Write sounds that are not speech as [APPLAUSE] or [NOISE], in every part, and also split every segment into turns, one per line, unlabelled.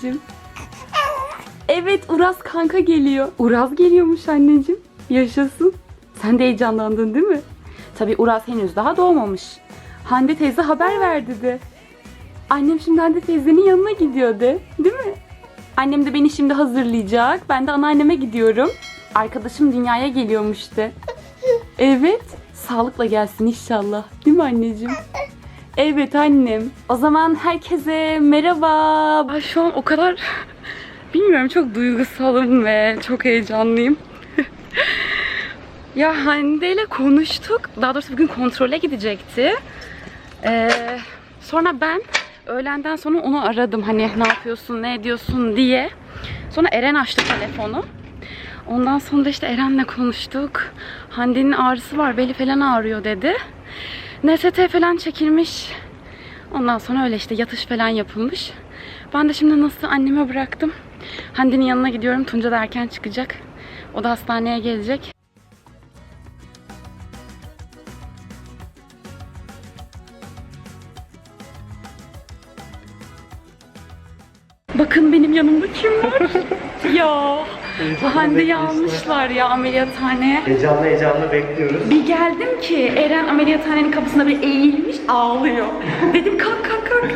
anneciğim? Evet Uraz kanka geliyor. Uraz geliyormuş anneciğim. Yaşasın. Sen de heyecanlandın değil mi? Tabii Uraz henüz daha doğmamış. Hande teyze haber verdi de. Annem şimdi Hande teyzenin yanına gidiyor de. Değil mi? Annem de beni şimdi hazırlayacak. Ben de anneanneme gidiyorum. Arkadaşım dünyaya geliyormuş de. Evet. Sağlıkla gelsin inşallah. Değil mi anneciğim? Evet annem. O zaman herkese merhaba. Ay, şu an o kadar [LAUGHS] bilmiyorum çok duygusalım ve çok heyecanlıyım. [LAUGHS] ya Hande ile konuştuk. Daha doğrusu bugün kontrole gidecekti. Ee, sonra ben öğlenden sonra onu aradım. Hani ne yapıyorsun, ne ediyorsun diye. Sonra Eren açtı telefonu. Ondan sonra işte Eren'le konuştuk. Hande'nin ağrısı var, beli falan ağrıyor dedi. NST falan çekilmiş. Ondan sonra öyle işte yatış falan yapılmış. Ben de şimdi nasıl anneme bıraktım. Hande'nin yanına gidiyorum. Tunca da erken çıkacak. O da hastaneye gelecek. Bakın benim yanımda kim var? [LAUGHS] ya Hande'yi almışlar ya ameliyathaneye.
Heyecanlı heyecanlı bekliyoruz.
Bir geldim ki Eren ameliyathanenin kapısında bir eğilmiş ağlıyor. Dedim kalk kalk kalk.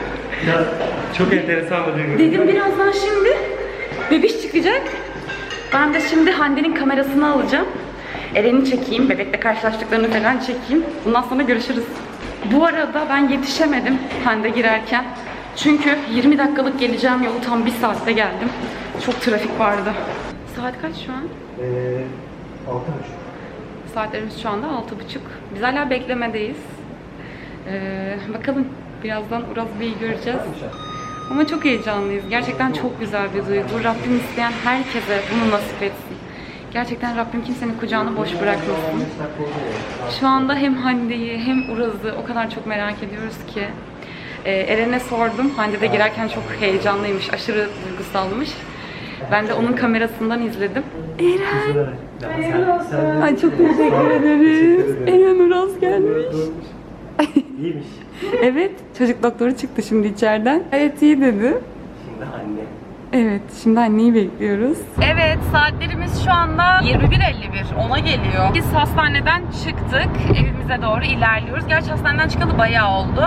Ya çok enteresan bir duygu.
Dedim birazdan şimdi bebiş çıkacak. Ben de şimdi Hande'nin kamerasını alacağım. Eren'i çekeyim, bebekle karşılaştıklarını falan çekeyim. Bundan sonra görüşürüz. Bu arada ben yetişemedim Hande girerken. Çünkü 20 dakikalık geleceğim yolu tam bir saatte geldim. Çok trafik vardı. Saat kaç şu an?
Ee, altı buçuk.
Saatlerimiz şu anda 6.30. Biz hala beklemedeyiz. Ee, bakalım birazdan Uraz Bey'i göreceğiz. Ama çok heyecanlıyız. Gerçekten çok güzel bir duygu. Rabbim isteyen herkese bunu nasip etsin. Gerçekten Rabbim kimsenin kucağını boş bırakmasın. Şu anda hem Hande'yi hem Uraz'ı o kadar çok merak ediyoruz ki. Ee, Eren'e sordum. Hande de girerken çok heyecanlıymış, aşırı duygusalmış. Ben de onun kamerasından izledim. Eren! Ay çok teşekkür ederiz. Eren Uraz gelmiş.
İyiymiş.
Evet, çocuk doktoru çıktı şimdi içeriden. Gayet iyi dedi.
Şimdi anne.
Evet, şimdi anneyi bekliyoruz. Evet, saatlerimiz şu anda 21.51, ona geliyor. Biz hastaneden çıktık, evimize doğru ilerliyoruz. Gerçi hastaneden çıkalı bayağı oldu.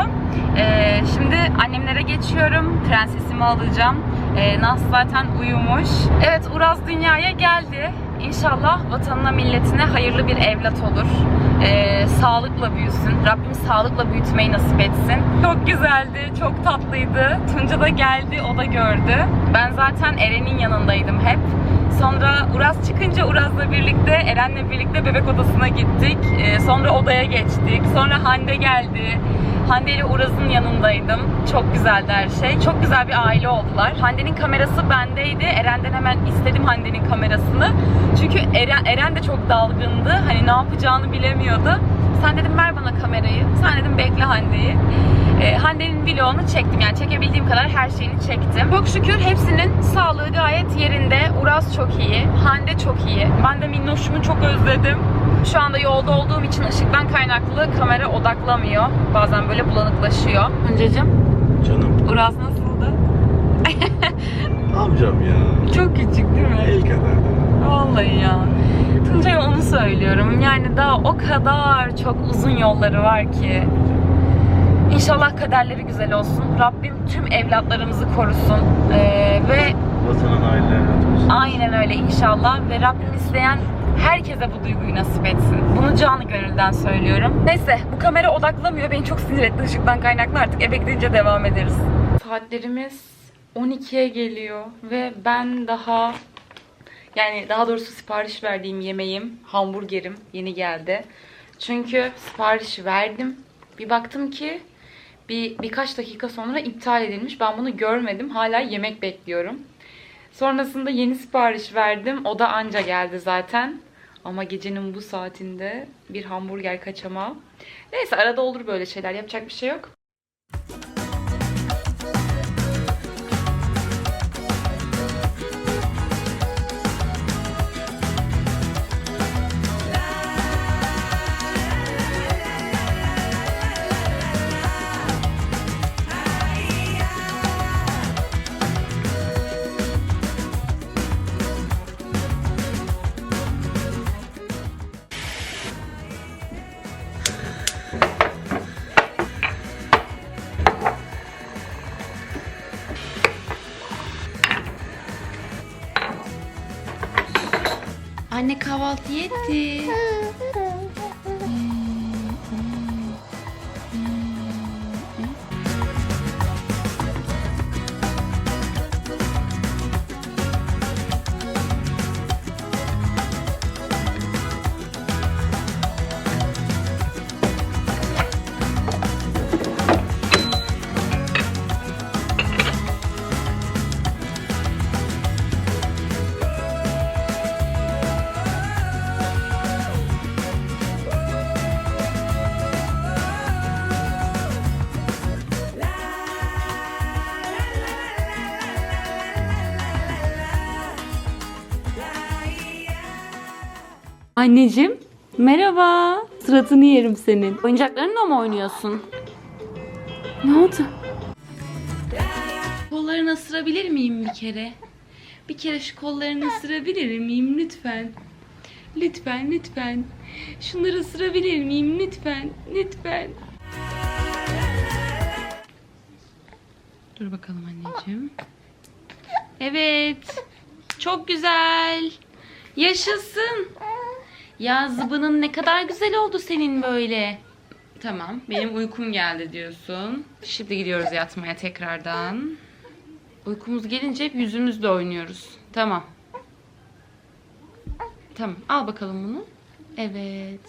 Ee, şimdi annemlere geçiyorum, prensesimi alacağım. Ee, Naz zaten uyumuş. Evet, Uraz dünyaya geldi. İnşallah vatanına, milletine hayırlı bir evlat olur. Ee, sağlıkla büyüsün. Rabbim sağlıkla büyütmeyi nasip etsin. Çok güzeldi, çok tatlıydı. Tunca da geldi, o da gördü. Ben zaten Eren'in yanındaydım hep. Sonra Uraz çıkınca Uraz'la birlikte, Eren'le birlikte bebek odasına gittik. Ee, sonra odaya geçtik. Sonra Hande geldi. Hande ile Uraz'ın yanındaydım. Çok güzeldi her şey. Çok güzel bir aile oldular. Hande'nin kamerası bendeydi. Eren'den hemen istedim Hande'nin kamerasını. Çünkü Eren, Eren de çok dalgındı. Hani ne yapacağını bilemiyordu. Sen dedim ver bana kamerayı. Sen dedim bekle Hande'yi. Ee, Hande'nin vlogunu çektim. Yani çekebildiğim kadar her şeyini çektim. Çok şükür hepsinin sağlığı gayet yerinde. Uraz çok iyi. Hande çok iyi. Ben de Minnoş'umu çok özledim. Şu anda yolda olduğum için ışıktan kaynaklı kamera odaklamıyor. Bazen böyle bulanıklaşıyor. Öncecim,
Canım
Uraz nasıldı?
yapacağım ya?
Çok küçük değil mi?
El kadar.
Vallahi ya. Tuncay'a onu söylüyorum. Yani daha o kadar çok uzun yolları var ki. İnşallah kaderleri güzel olsun. Rabbim tüm evlatlarımızı korusun. Ee, ve
Vatanın ailelerine
aynen öyle inşallah. Ve Rabbim isteyen herkese bu duyguyu nasip etsin. Bunu canı gönülden söylüyorum. Neyse bu kamera odaklamıyor. Beni çok sinir etti ışıktan kaynaklı. Artık eve gidince devam ederiz. Saatlerimiz 12'ye geliyor ve ben daha yani daha doğrusu sipariş verdiğim yemeğim, hamburgerim yeni geldi. Çünkü sipariş verdim. Bir baktım ki bir birkaç dakika sonra iptal edilmiş. Ben bunu görmedim. Hala yemek bekliyorum. Sonrasında yeni sipariş verdim. O da anca geldi zaten. Ama gecenin bu saatinde bir hamburger kaçama. Neyse arada olur böyle şeyler. Yapacak bir şey yok. Anneciğim, merhaba. Suratını yerim senin. Oyuncaklarınla mı oynuyorsun? Ne oldu? Kollarını ısırabilir miyim bir kere? Bir kere şu kollarını ısırabilir miyim lütfen? Lütfen, lütfen. Şunları ısırabilir miyim lütfen? Lütfen. Dur bakalım anneciğim. Evet. Çok güzel. Yaşasın. Ya zıbının ne kadar güzel oldu senin böyle. Tamam. Benim uykum geldi diyorsun. Şimdi gidiyoruz yatmaya tekrardan. Uykumuz gelince hep yüzümüzle oynuyoruz. Tamam. Tamam. Al bakalım bunu. Evet.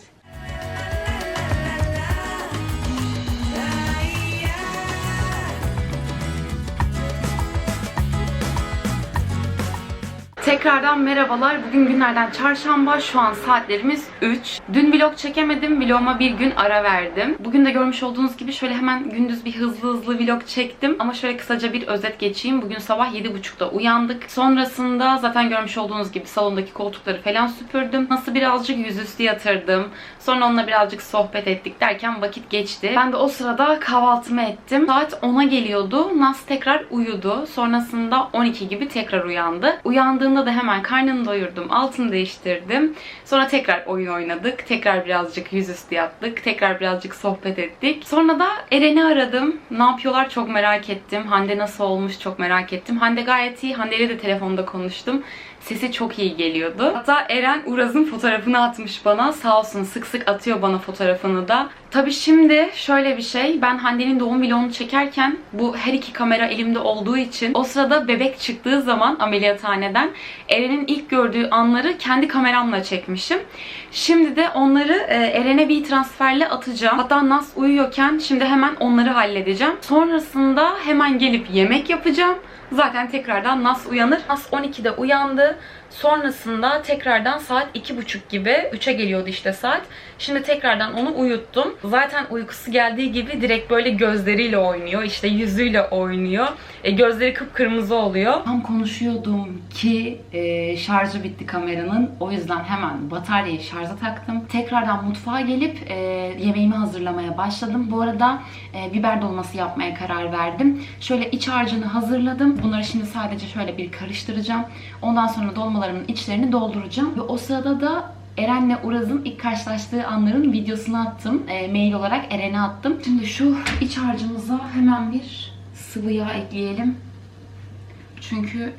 Tekrardan merhabalar. Bugün günlerden çarşamba. Şu an saatlerimiz 3. Dün vlog çekemedim. Vloguma bir gün ara verdim. Bugün de görmüş olduğunuz gibi şöyle hemen gündüz bir hızlı hızlı vlog çektim. Ama şöyle kısaca bir özet geçeyim. Bugün sabah 7.30'da uyandık. Sonrasında zaten görmüş olduğunuz gibi salondaki koltukları falan süpürdüm. Nasıl birazcık yüzüstü yatırdım. Sonra onunla birazcık sohbet ettik derken vakit geçti. Ben de o sırada kahvaltımı ettim. Saat 10'a geliyordu. Nas tekrar uyudu. Sonrasında 12 gibi tekrar uyandı. Uyandığında da hemen karnını doyurdum. Altını değiştirdim. Sonra tekrar oyun oynadık. Tekrar birazcık yüzüstü yattık. Tekrar birazcık sohbet ettik. Sonra da Eren'i aradım. Ne yapıyorlar çok merak ettim. Hande nasıl olmuş çok merak ettim. Hande gayet iyi. Hande ile de telefonda konuştum. Sesi çok iyi geliyordu. Hatta Eren Uraz'ın fotoğrafını atmış bana. Sağ olsun sık sık atıyor bana fotoğrafını da. Tabii şimdi şöyle bir şey. Ben Hande'nin doğum vlogunu çekerken bu her iki kamera elimde olduğu için o sırada bebek çıktığı zaman ameliyathaneden Eren'in ilk gördüğü anları kendi kameramla çekmişim. Şimdi de onları e, Eren'e bir transferle atacağım. Hatta Nas uyuyorken şimdi hemen onları halledeceğim. Sonrasında hemen gelip yemek yapacağım. Zaten tekrardan Nas uyanır. Nas 12'de uyandı. Sonrasında tekrardan saat 2.30 gibi 3'e geliyordu işte saat. Şimdi tekrardan onu uyuttum. Zaten uykusu geldiği gibi direkt böyle gözleriyle oynuyor. işte yüzüyle oynuyor. E, gözleri kıpkırmızı oluyor. Tam konuşuyordum ki e, şarjı bitti kameranın. O yüzden hemen bataryayı şarja taktım. Tekrardan mutfağa gelip e, yemeğimi hazırlamaya başladım. Bu arada e, biber dolması yapmaya karar verdim. Şöyle iç harcını hazırladım. Bunları şimdi sadece şöyle bir karıştıracağım. Ondan sonra dolmalarımın içlerini dolduracağım. Ve o sırada da Eren'le Uraz'ın ilk karşılaştığı anların videosunu attım. E, mail olarak Eren'e attım. Şimdi şu iç harcımıza hemen bir sıvı yağ ekleyelim. Çünkü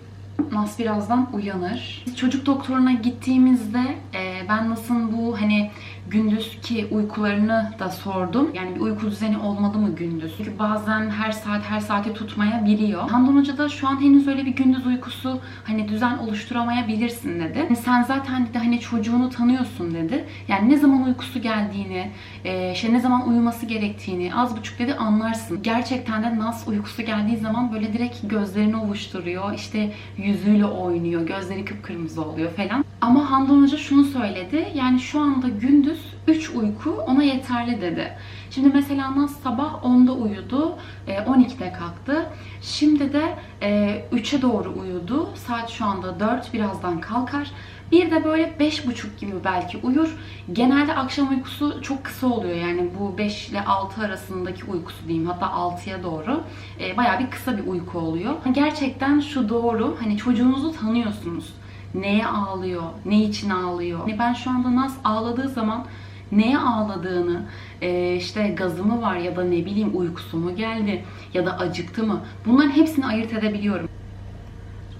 Nas birazdan uyanır. Çocuk doktoruna gittiğimizde e, ben Nas'ın bu hani gündüzki uykularını da sordum. Yani bir uyku düzeni olmalı mı gündüz? Çünkü bazen her saat her saate tutmayabiliyor. Handan Hoca da şu an henüz öyle bir gündüz uykusu hani düzen oluşturamayabilirsin dedi. Hani sen zaten dedi hani çocuğunu tanıyorsun dedi. Yani ne zaman uykusu geldiğini, e, işte ne zaman uyuması gerektiğini az buçuk dedi anlarsın. Gerçekten de Nas uykusu geldiği zaman böyle direkt gözlerini ovuşturuyor. İşte yüzüyle oynuyor. Gözleri kıpkırmızı oluyor falan. Ama Handan Hoca şunu söyledi. Yani şu anda gündüz 3 uyku ona yeterli dedi. Şimdi mesela Naz sabah 10'da uyudu, e, 12'de kalktı. Şimdi de e, 3'e doğru uyudu. Saat şu anda 4, birazdan kalkar. Bir de böyle 5.30 gibi belki uyur. Genelde akşam uykusu çok kısa oluyor. Yani bu 5 ile 6 arasındaki uykusu diyeyim. Hatta 6'ya doğru. E, bayağı bir kısa bir uyku oluyor. Gerçekten şu doğru. Hani çocuğunuzu tanıyorsunuz neye ağlıyor, ne için ağlıyor. Yani ben şu anda Naz ağladığı zaman neye ağladığını, e, işte gazı mı var ya da ne bileyim uykusu mu geldi ya da acıktı mı bunların hepsini ayırt edebiliyorum.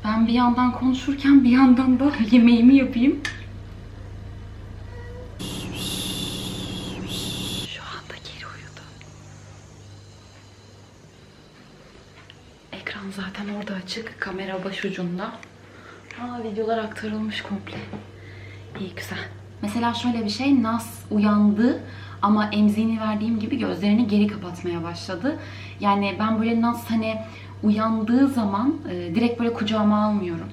Ben bir yandan konuşurken bir yandan da [LAUGHS] yemeğimi yapayım. Şu anda geri uyudu. Ekran zaten orada açık, kamera başucunda. Aa videolar aktarılmış komple. İyi güzel. Mesela şöyle bir şey. Nas uyandı ama emziğini verdiğim gibi gözlerini geri kapatmaya başladı. Yani ben böyle Nas hani uyandığı zaman e, direkt böyle kucağıma almıyorum.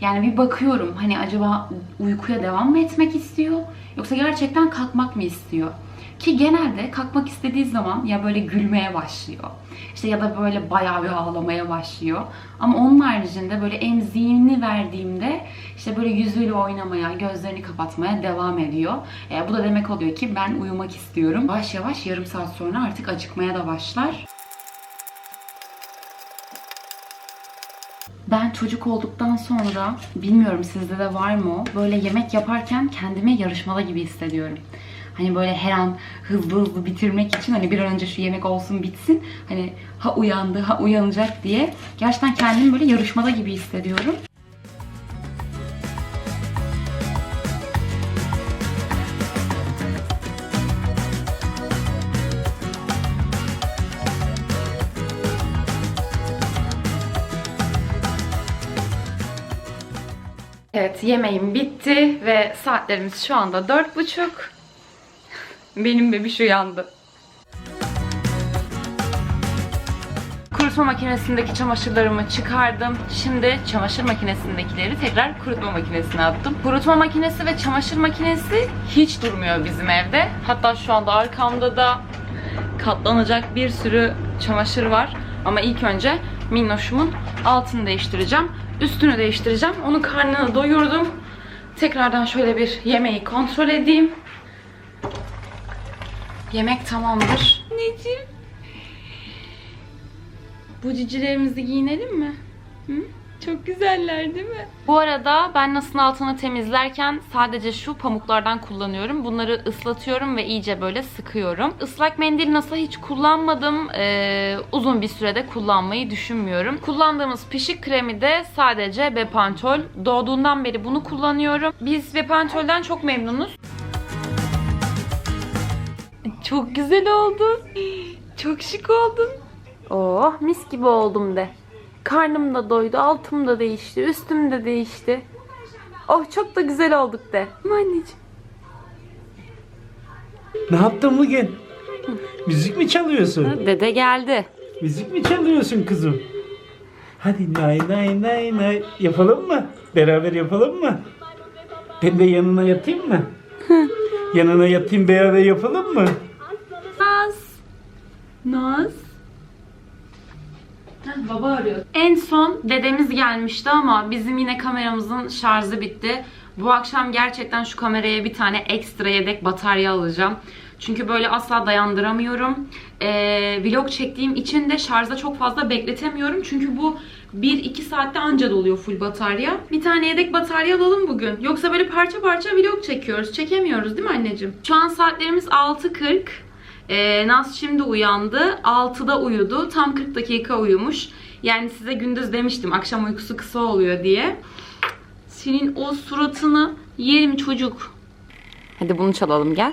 Yani bir bakıyorum hani acaba uykuya devam mı etmek istiyor yoksa gerçekten kalkmak mı istiyor? Ki genelde kalkmak istediği zaman ya böyle gülmeye başlıyor. İşte ya da böyle bayağı bir ağlamaya başlıyor. Ama onun haricinde böyle emziğini verdiğimde işte böyle yüzüyle oynamaya, gözlerini kapatmaya devam ediyor. E, bu da demek oluyor ki ben uyumak istiyorum. Yavaş yavaş yarım saat sonra artık acıkmaya da başlar. Ben çocuk olduktan sonra bilmiyorum sizde de var mı o böyle yemek yaparken kendimi yarışmada gibi hissediyorum. Hani böyle her an hızlı hızlı bitirmek için hani bir an önce şu yemek olsun bitsin. Hani ha uyandı ha uyanacak diye. Gerçekten kendimi böyle yarışmada gibi hissediyorum. Evet yemeğim bitti ve saatlerimiz şu anda dört buçuk. Benim bebiş uyandı. Kurutma makinesindeki çamaşırlarımı çıkardım. Şimdi çamaşır makinesindekileri tekrar kurutma makinesine attım. Kurutma makinesi ve çamaşır makinesi hiç durmuyor bizim evde. Hatta şu anda arkamda da katlanacak bir sürü çamaşır var. Ama ilk önce minnoşumun altını değiştireceğim. Üstünü değiştireceğim. Onun karnını doyurdum. Tekrardan şöyle bir yemeği kontrol edeyim. Yemek tamamdır. Anneciğim. Bu cicilerimizi giyinelim mi? Hı? Çok güzeller değil mi? Bu arada ben nasıl altını temizlerken sadece şu pamuklardan kullanıyorum. Bunları ıslatıyorum ve iyice böyle sıkıyorum. Islak mendil nasıl hiç kullanmadım. Ee, uzun bir sürede kullanmayı düşünmüyorum. Kullandığımız pişik kremi de sadece Bepantol. Doğduğundan beri bunu kullanıyorum. Biz Bepantol'den çok memnunuz. Çok güzel oldun. Çok şık oldun. Oh mis gibi oldum de. Karnım da doydu, altım da değişti, üstüm de değişti. Oh çok da güzel olduk de. Değil mi Anneciğim.
Ne yaptın bugün? Müzik mi çalıyorsun?
Dede geldi.
Müzik mi çalıyorsun kızım? Hadi nay nay nay nay yapalım mı? Beraber yapalım mı? Ben de yanına yatayım mı? yanına yatayım beraber yapalım mı?
Naz. Baba arıyor. En son dedemiz gelmişti ama bizim yine kameramızın şarjı bitti. Bu akşam gerçekten şu kameraya bir tane ekstra yedek batarya alacağım. Çünkü böyle asla dayandıramıyorum. Ee, vlog çektiğim için de şarjda çok fazla bekletemiyorum. Çünkü bu 1-2 saatte anca doluyor full batarya. Bir tane yedek batarya alalım bugün. Yoksa böyle parça parça vlog çekiyoruz. Çekemiyoruz değil mi anneciğim? Şu an saatlerimiz 6.40. Ee, Naz şimdi uyandı. 6'da uyudu. Tam 40 dakika uyumuş. Yani size gündüz demiştim akşam uykusu kısa oluyor diye. Senin o suratını yerim çocuk. Hadi bunu çalalım gel.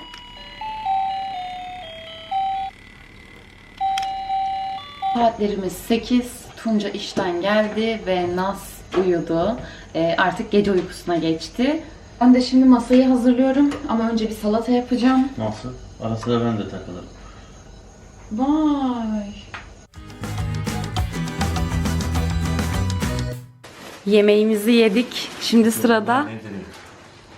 Saatlerimiz 8. Tunca işten geldi ve Naz uyudu. Ee, artık gece uykusuna geçti. Ben de şimdi masayı hazırlıyorum ama önce bir salata yapacağım.
Nasıl? Ara sıra ben de takılırım.
Vay. Yemeğimizi yedik. Şimdi sırada
Nedir?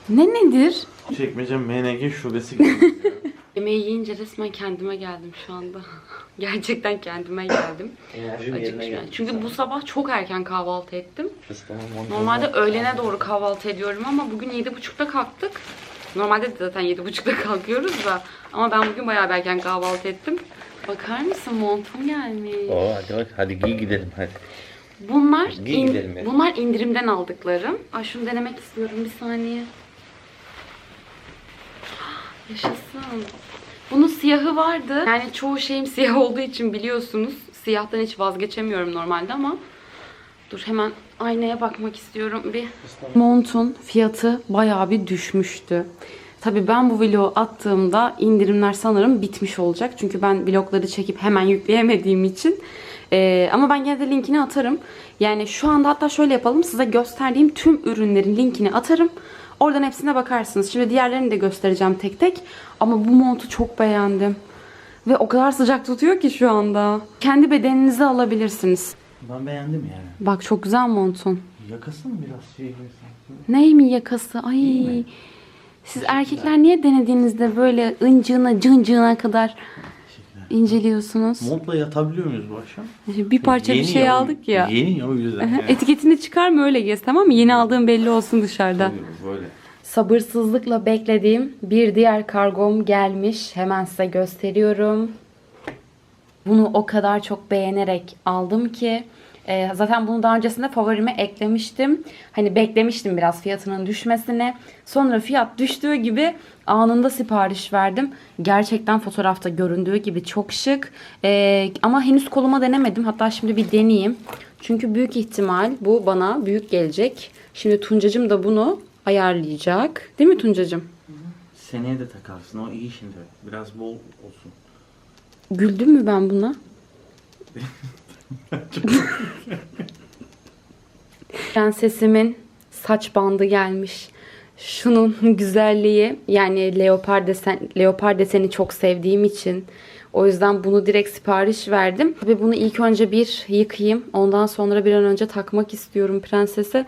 ne nedir?
Çekmece MNG şubesi gibi. [LAUGHS]
Yemeği yiyince resmen kendime geldim şu anda. [LAUGHS] Gerçekten kendime geldim.
Enerjim yerine geldi.
Çünkü bu sabah çok erken kahvaltı ettim. Normalde öğlene doğru kahvaltı ediyorum ama bugün 7.30'da kalktık. Normalde de zaten 7.30'da kalkıyoruz da. Ama ben bugün bayağı erken kahvaltı ettim. Bakar mısın montum gelmiş.
Oo hadi bak hadi giy gidelim hadi.
Bunlar
Giy
in-
gidelim ya.
bunlar indirimden aldıklarım. Ay şunu denemek istiyorum bir saniye. [GASPS] Yaşasın. Bunun siyahı vardı. Yani çoğu şeyim siyah olduğu için biliyorsunuz. Siyahtan hiç vazgeçemiyorum normalde ama dur hemen aynaya bakmak istiyorum bir. Montun fiyatı bayağı bir düşmüştü. Tabii ben bu vlogu attığımda indirimler sanırım bitmiş olacak. Çünkü ben vlogları çekip hemen yükleyemediğim için Ee, ama ben gene de linkini atarım. Yani şu anda hatta şöyle yapalım. Size gösterdiğim tüm ürünlerin linkini atarım. Oradan hepsine bakarsınız. Şimdi diğerlerini de göstereceğim tek tek. Ama bu montu çok beğendim. Ve o kadar sıcak tutuyor ki şu anda. Kendi bedeninize alabilirsiniz.
Ben beğendim yani.
Bak çok güzel montun.
Yakası mı biraz şey gibi sanki?
Ney mi yakası? Ay. Siz erkekler niye denediğinizde böyle ıncığına cıncığına kadar
Teşekkürler.
inceliyorsunuz?
Montla yatabiliyor muyuz bu akşam?
Bir parça bir
Yeni
şey
ya,
aldık ya.
Yeni ya o yüzden. yani. [LAUGHS]
Etiketini çıkarma öyle gez tamam mı? Yeni aldığım belli olsun dışarıda.
Böyle.
Sabırsızlıkla beklediğim bir diğer kargom gelmiş. Hemen size gösteriyorum. Bunu o kadar çok beğenerek aldım ki e, zaten bunu daha öncesinde favorime eklemiştim. Hani beklemiştim biraz fiyatının düşmesini. Sonra fiyat düştüğü gibi anında sipariş verdim. Gerçekten fotoğrafta göründüğü gibi çok şık. E, ama henüz koluma denemedim. Hatta şimdi bir deneyeyim. Çünkü büyük ihtimal bu bana büyük gelecek. Şimdi Tuncacım da bunu ayarlayacak. Değil mi Tuncacım?
Seneye de takarsın o iyi şimdi. Biraz bol olsun.
Güldüm mü ben buna? Prensesimin saç bandı gelmiş. Şunun güzelliği yani leopar desen leopar deseni çok sevdiğim için o yüzden bunu direkt sipariş verdim. Ve bunu ilk önce bir yıkayayım. Ondan sonra bir an önce takmak istiyorum prensese.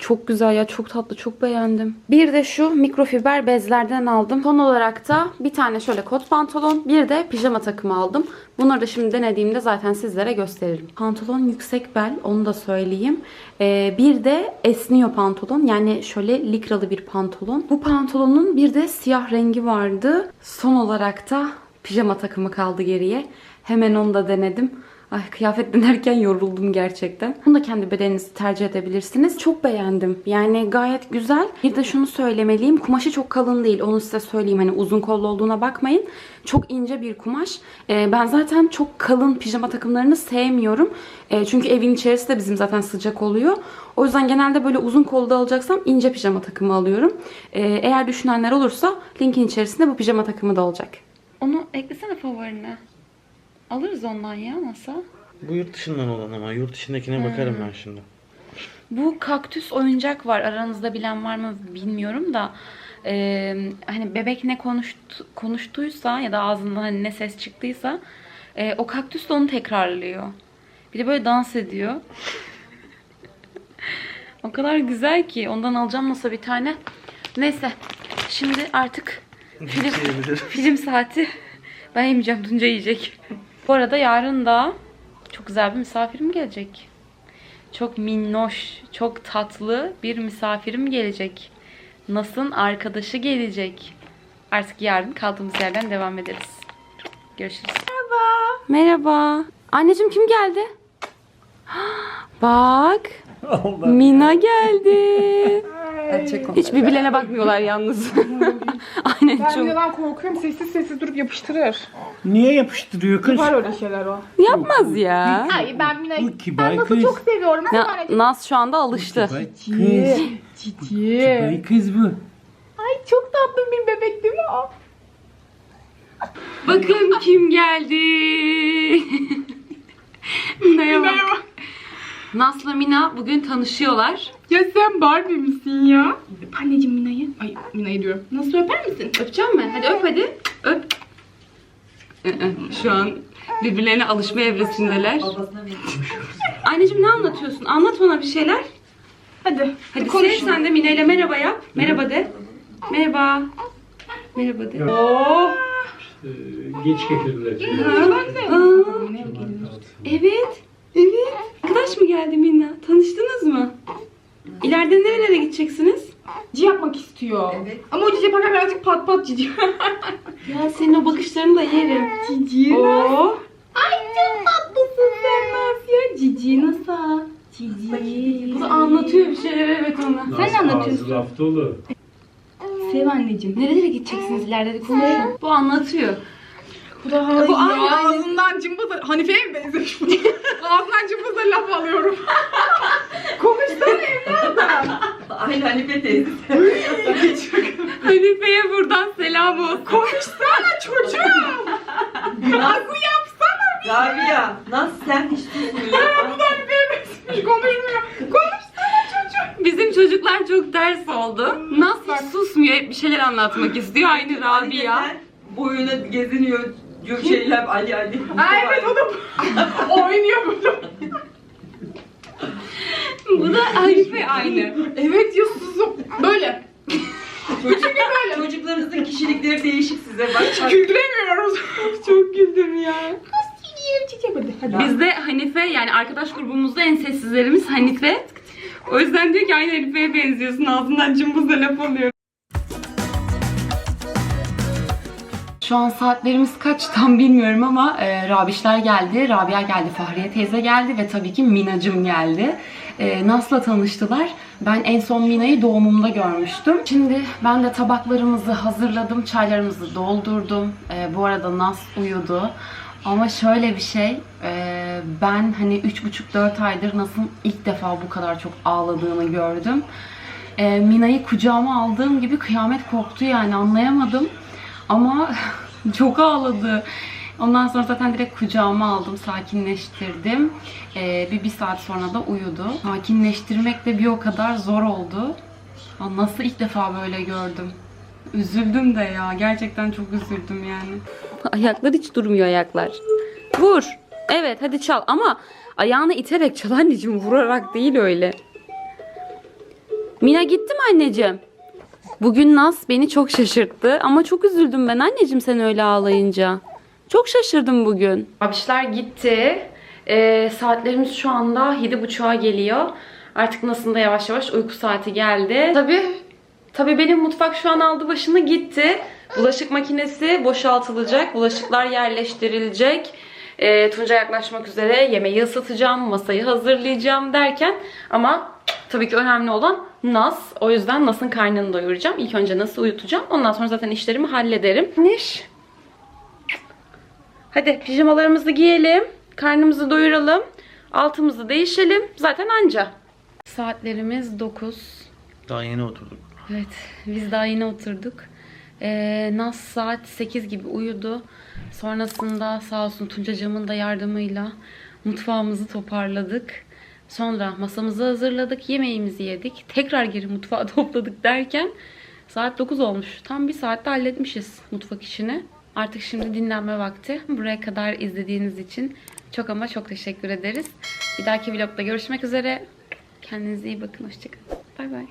Çok güzel ya çok tatlı çok beğendim. Bir de şu mikrofiber bezlerden aldım. Son olarak da bir tane şöyle kot pantolon bir de pijama takımı aldım. Bunları da şimdi denediğimde zaten sizlere gösteririm. Pantolon yüksek bel onu da söyleyeyim. Ee, bir de esniyor pantolon yani şöyle likralı bir pantolon. Bu pantolonun bir de siyah rengi vardı. Son olarak da pijama takımı kaldı geriye. Hemen onu da denedim. Ay kıyafet denerken yoruldum gerçekten. Bunu da kendi bedeninizi tercih edebilirsiniz. Çok beğendim. Yani gayet güzel. Bir de şunu söylemeliyim. Kumaşı çok kalın değil. Onu size söyleyeyim. Hani uzun kollu olduğuna bakmayın. Çok ince bir kumaş. Ee, ben zaten çok kalın pijama takımlarını sevmiyorum. Ee, çünkü evin içerisi de bizim zaten sıcak oluyor. O yüzden genelde böyle uzun kollu alacaksam ince pijama takımı alıyorum. Ee, eğer düşünenler olursa linkin içerisinde bu pijama takımı da olacak. Onu eklesene favorine. Alırız ondan ya masa.
Bu yurt dışından olan ama yurt dışındakine bakarım ben şimdi.
Bu kaktüs oyuncak var. Aranızda bilen var mı bilmiyorum da. Ee, hani bebek ne konuştu, konuştuysa ya da ağzından hani ne ses çıktıysa e, o kaktüs de onu tekrarlıyor. Bir de böyle dans ediyor. [LAUGHS] o kadar güzel ki. Ondan alacağım masa bir tane. Neyse. Şimdi artık film, film saati. Ben yemeyeceğim. Tunca yiyecek. Bu arada yarın da çok güzel bir misafirim gelecek. Çok minnoş, çok tatlı bir misafirim gelecek. Nas'ın arkadaşı gelecek. Artık yarın kaldığımız yerden devam ederiz. Görüşürüz. Merhaba. Merhaba. Anneciğim kim geldi? [GASPS] Bak. Mina geldi. [LAUGHS] Hiç birbirlerine bakmıyorlar yalnız. [LAUGHS] Aynen
Ben
çok.
neden korkuyorum? Sessiz sessiz durup yapıştırır.
Niye yapıştırıyor kız?
Var öyle şeyler o.
Yapmaz ya.
Hayır ben Mina'yı
Bu kibar
ben nasıl
kız.
çok seviyorum. Nasıl
Na-
anneciğim?
Nas şu anda alıştı.
Kibar kız. Kibar kız bu.
Ay çok tatlı bir bebek değil mi o? [LAUGHS]
Bakın kim geldi. [LAUGHS] Mina'ya bak.
Merhaba.
Nas'la Mina bugün tanışıyorlar.
Ya sen Barbie misin ya? Öp anneciğim Mina'yı. Ay Mina'yı diyorum. Nasıl öper misin?
Öpeceğim mi? Hadi öp hadi. Öp. [LAUGHS] Şu an birbirlerine alışma evresindeler. Anneciğim ne anlatıyorsun? Anlat bana bir şeyler.
Hadi.
Hadi
konuş.
sen, de Mina ile merhaba yap. Merhaba de. Merhaba. Merhaba de.
Oo.
Geç getirdiler.
Aa, evet. Evet. Arkadaş mı geldi Mina? Tanıştınız mı? İleride nerelere gideceksiniz?
Cici yapmak istiyor. Ama o cici yaparken birazcık pat pat cici. [LAUGHS]
Ya senin o bakışlarını da yerim.
cici.
Oo.
Ay çok tatlısın sen Naz ya. Cici nasıl? Cici.
Bu da anlatıyor bir şeyler evet ona.
Sen ne anlatıyorsun?
Laf dolu.
Sev anneciğim.
Nerelere gideceksiniz ileride de konuşun. Bu anlatıyor.
Bu da e, hayır.
Bu aynı
ağzından cımbızla... Hanife'ye mi benzemiş [LAUGHS] bu? ağzından cımbızla laf alıyorum. [LAUGHS] Konuşsana evladım. Aynı Hanife teyze.
Hanife'ye buradan selam olsun.
Konuşsana çocuğum. Ragu yapsana bize.
Rabia nasıl sen hiç
tutmuyorsun? bu da Hanife'ye benzemiş konuşmuyor. Konuşsana çocuğum. Bizim çocuklar çok ders oldu. Hmm, nasıl susmuyor hep bir şeyler anlatmak istiyor aynı Rabia.
Boyuna geziniyor Şeyler Ali Ali.
Aa, evet o da oynuyor böyle.
Bu da Hanife aynı.
Evet ya susup böyle. Çünkü böyle.
Çocuklarınızın kişilikleri değişik size. Bak
Güldüremiyoruz.
Çok güldüm ya.
Hadi. Hadi.
Biz de Hanife yani arkadaş grubumuzda en sessizlerimiz Hanife. O yüzden diyor ki aynı Hanife'ye benziyorsun. Ağzından cımbızla laf alıyor. Şu an saatlerimiz kaç tam bilmiyorum ama e, Rabişler geldi, Rabia geldi, Fahriye teyze geldi ve tabii ki Minacım geldi. E, Nas'la tanıştılar. Ben en son Mina'yı doğumumda görmüştüm. Şimdi ben de tabaklarımızı hazırladım, çaylarımızı doldurdum. E, bu arada Nas uyudu. Ama şöyle bir şey, e, ben hani 3,5-4 aydır Nas'ın ilk defa bu kadar çok ağladığını gördüm. E, Mina'yı kucağıma aldığım gibi kıyamet koptu yani anlayamadım. Ama [LAUGHS] çok ağladı. Ondan sonra zaten direkt kucağıma aldım, sakinleştirdim. Ee, bir, bir saat sonra da uyudu. Sakinleştirmek de bir o kadar zor oldu. Nasıl ilk defa böyle gördüm. Üzüldüm de ya. Gerçekten çok üzüldüm yani. Ayaklar hiç durmuyor ayaklar. Vur. Evet hadi çal ama ayağını iterek çal anneciğim. Vurarak değil öyle. Mina gitti mi anneciğim? Bugün Naz beni çok şaşırttı ama çok üzüldüm ben anneciğim sen öyle ağlayınca. Çok şaşırdım bugün. Abişler gitti. Ee, saatlerimiz şu anda 7.30'a geliyor. Artık Nas'ın da yavaş yavaş uyku saati geldi. Tabii Tabii benim mutfak şu an aldı başını gitti. Bulaşık makinesi boşaltılacak. Bulaşıklar yerleştirilecek. Ee, Tunca yaklaşmak üzere yemeği ısıtacağım, masayı hazırlayacağım derken ama tabii ki önemli olan Nas. O yüzden Nas'ın karnını doyuracağım. İlk önce Nas'ı uyutacağım. Ondan sonra zaten işlerimi hallederim. Niş. Hadi pijamalarımızı giyelim. Karnımızı doyuralım. Altımızı değişelim. Zaten anca. Saatlerimiz 9.
Daha yeni oturduk.
Evet, biz daha yeni oturduk. Ee, Naz saat 8 gibi uyudu. Sonrasında sağ olsun Tuncacığımın da yardımıyla mutfağımızı toparladık. Sonra masamızı hazırladık, yemeğimizi yedik. Tekrar geri mutfağı [LAUGHS] topladık derken saat 9 olmuş. Tam bir saatte halletmişiz mutfak işini. Artık şimdi dinlenme vakti. Buraya kadar izlediğiniz için çok ama çok teşekkür ederiz. Bir dahaki vlogda görüşmek üzere. Kendinize iyi bakın. Hoşçakalın. Bay bay.